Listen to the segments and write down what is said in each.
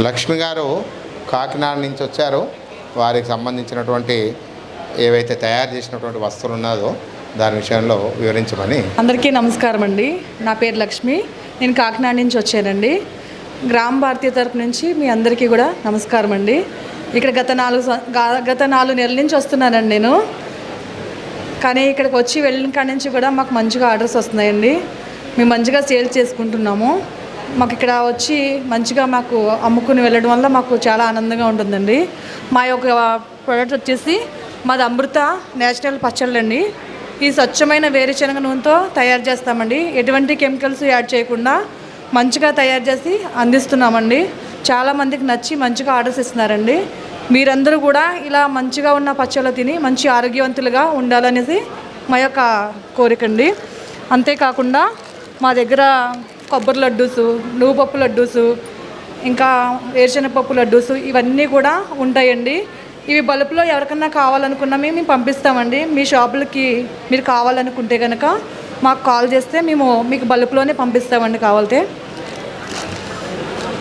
లక్ష్మి గారు కాకినాడ నుంచి వచ్చారు. వారికి సంబంధించినటువంటి ఏవైతే తయారు చేసినటువంటి వస్తువులు ఉన్నదో దాని విషయంలో వివరించమని అందరికీ నమస్కారం అండి. నా పేరు లక్ష్మి. నేను కాకినాడ నుంచి వచ్చానండి. గ్రామ భారతీయ తరపు నుంచి మీ అందరికీ కూడా నమస్కారం అండి. ఇక్కడ గత నాలుగు గత నాలుగు నెలల నుంచి వస్తున్నానండి నేను. కానీ ఇక్కడికి వచ్చి వెళ్ళిన కాడి నుంచి కూడా మాకు మంచిగా ఆర్డర్స్ వస్తున్నాయండి. మేము మంచిగా సేల్ చేసుకుంటున్నాము. మాకు ఇక్కడ వచ్చి మంచిగా మాకు అమ్ముకుని వెళ్ళడం వల్ల మాకు చాలా ఆనందంగా ఉంటుందండి. మా యొక్క ప్రోడక్ట్ వచ్చేసి మాది అమృత నేచురల్ పచ్చళ్ళండి ఈ స్వచ్ఛమైన వేరుశనగ నూనెతో తయారు చేస్తామండి. ఎటువంటి కెమికల్స్ యాడ్ చేయకుండా మంచిగా తయారు చేసి అందిస్తున్నామండి. చాలామందికి నచ్చి మంచిగా ఆర్డర్స్ ఇస్తున్నారండి. మీరందరూ కూడా ఇలా మంచిగా ఉన్న పచ్చళ్ళు తిని మంచి ఆరోగ్యవంతులుగా ఉండాలనేసి మా యొక్క కోరికండి అంతేకాకుండా మా దగ్గర కొబ్బరి లడ్డూసు నువ్వుపప్పు లడ్డూసు ఇంకా వేరుశనగపప్పు లడ్డూసు ఇవన్నీ కూడా ఉంటాయండి. ఇవి బల్బులో ఎవరికన్నా కావాలనుకున్నా మేము మేము పంపిస్తామండి. మీ షాపులకి మీరు కావాలనుకుంటే కనుక మాకు కాల్ చేస్తే మేము మీకు బల్బులోనే పంపిస్తామండి కావాలితే.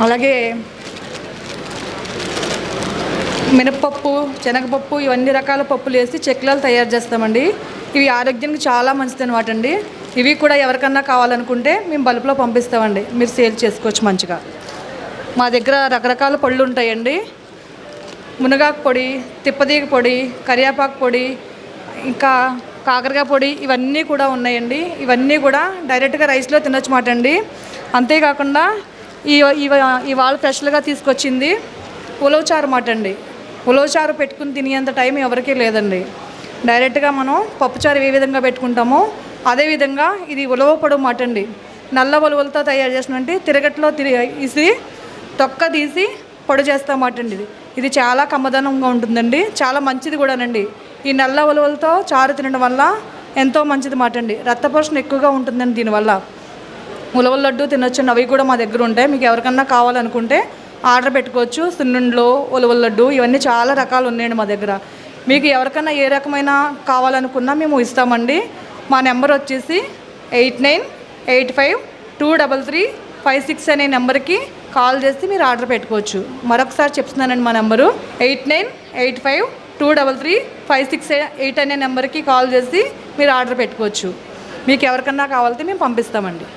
అలాగే మినప్పప్పు శనగపప్పు ఇవన్నీ రకాల పప్పులు వేసి చెక్లాలు తయారు చేస్తామండి. ఇవి ఆరోగ్యానికి చాలా మంచిది అనమాట అండి. ఇవి కూడా ఎవరికన్నా కావాలనుకుంటే మేము బల్బులో పంపిస్తామండి. మీరు సేల్ చేసుకోవచ్చు మంచిగా. మా దగ్గర రకరకాల పళ్ళు ఉంటాయండి. మునగాకు పొడి తిప్పదీగ పొడి కరివేపాకు పొడి ఇంకా కాకరకాయ పొడి ఇవన్నీ కూడా ఉన్నాయండి. ఇవన్నీ కూడా డైరెక్ట్గా రైస్లో తినొచ్చు మాట అండి అంతేకాకుండా ఈ ఇవాళ స్పెషల్గా తీసుకొచ్చింది ఉలవచారు మాట అండి ఉలవచారు పెట్టుకుని తినేంత టైం ఎవరికీ లేదండి. డైరెక్ట్గా మనం పప్పుచారు ఏ విధంగా పెట్టుకుంటామో అదేవిధంగా ఇది ఉలవ పొడవు మాట అండి. నల్ల ఉలవలతో తయారు చేసినట్టు తిరగట్లో తిరిగి ఇసి తొక్క తీసి పొడి చేస్తామాటండి ఇది. ఇది చాలా కమ్మదనంగా ఉంటుందండి. చాలా మంచిది కూడానండి. ఈ నల్ల ఉలవలతో చారు తినడం వల్ల ఎంతో మంచిది మాట అండి. రక్తపోషణ ఎక్కువగా ఉంటుందండి దీనివల్ల. ఉలవల లడ్డు తినొచ్చండి అవి కూడా మా దగ్గర ఉంటాయి. మీకు ఎవరికన్నా కావాలనుకుంటే ఆర్డర్ పెట్టుకోవచ్చు. సున్నుండ్లు ఉలవల లడ్డు ఇవన్నీ చాలా రకాలు ఉన్నాయండి మా దగ్గర. మీకు ఎవరికైనా ఏ రకమైన కావాలనుకున్నా మేము ఇస్తామండి. మా నెంబర్ వచ్చేసి eight nine eight five two double three five six అనే నెంబర్కి కాల్ చేసి మీరు ఆర్డర్ పెట్టుకోవచ్చు. మరొకసారి చెప్తున్నానండి మా number. Eight nine eight five two double three five six eight అనే నెంబర్కి కాల్ చేసి మీరు ఆర్డర్ పెట్టుకోవచ్చు. మీకు ఎవరికన్నా కావాలంటే మేము పంపిస్తామండి.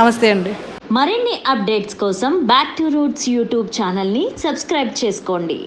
నమస్తే అండి. మరిన్ని అప్డేట్స్ కోసం బ్యాక్ టు రూట్స్ యూట్యూబ్ ఛానల్ని సబ్స్క్రైబ్ చేసుకోండి.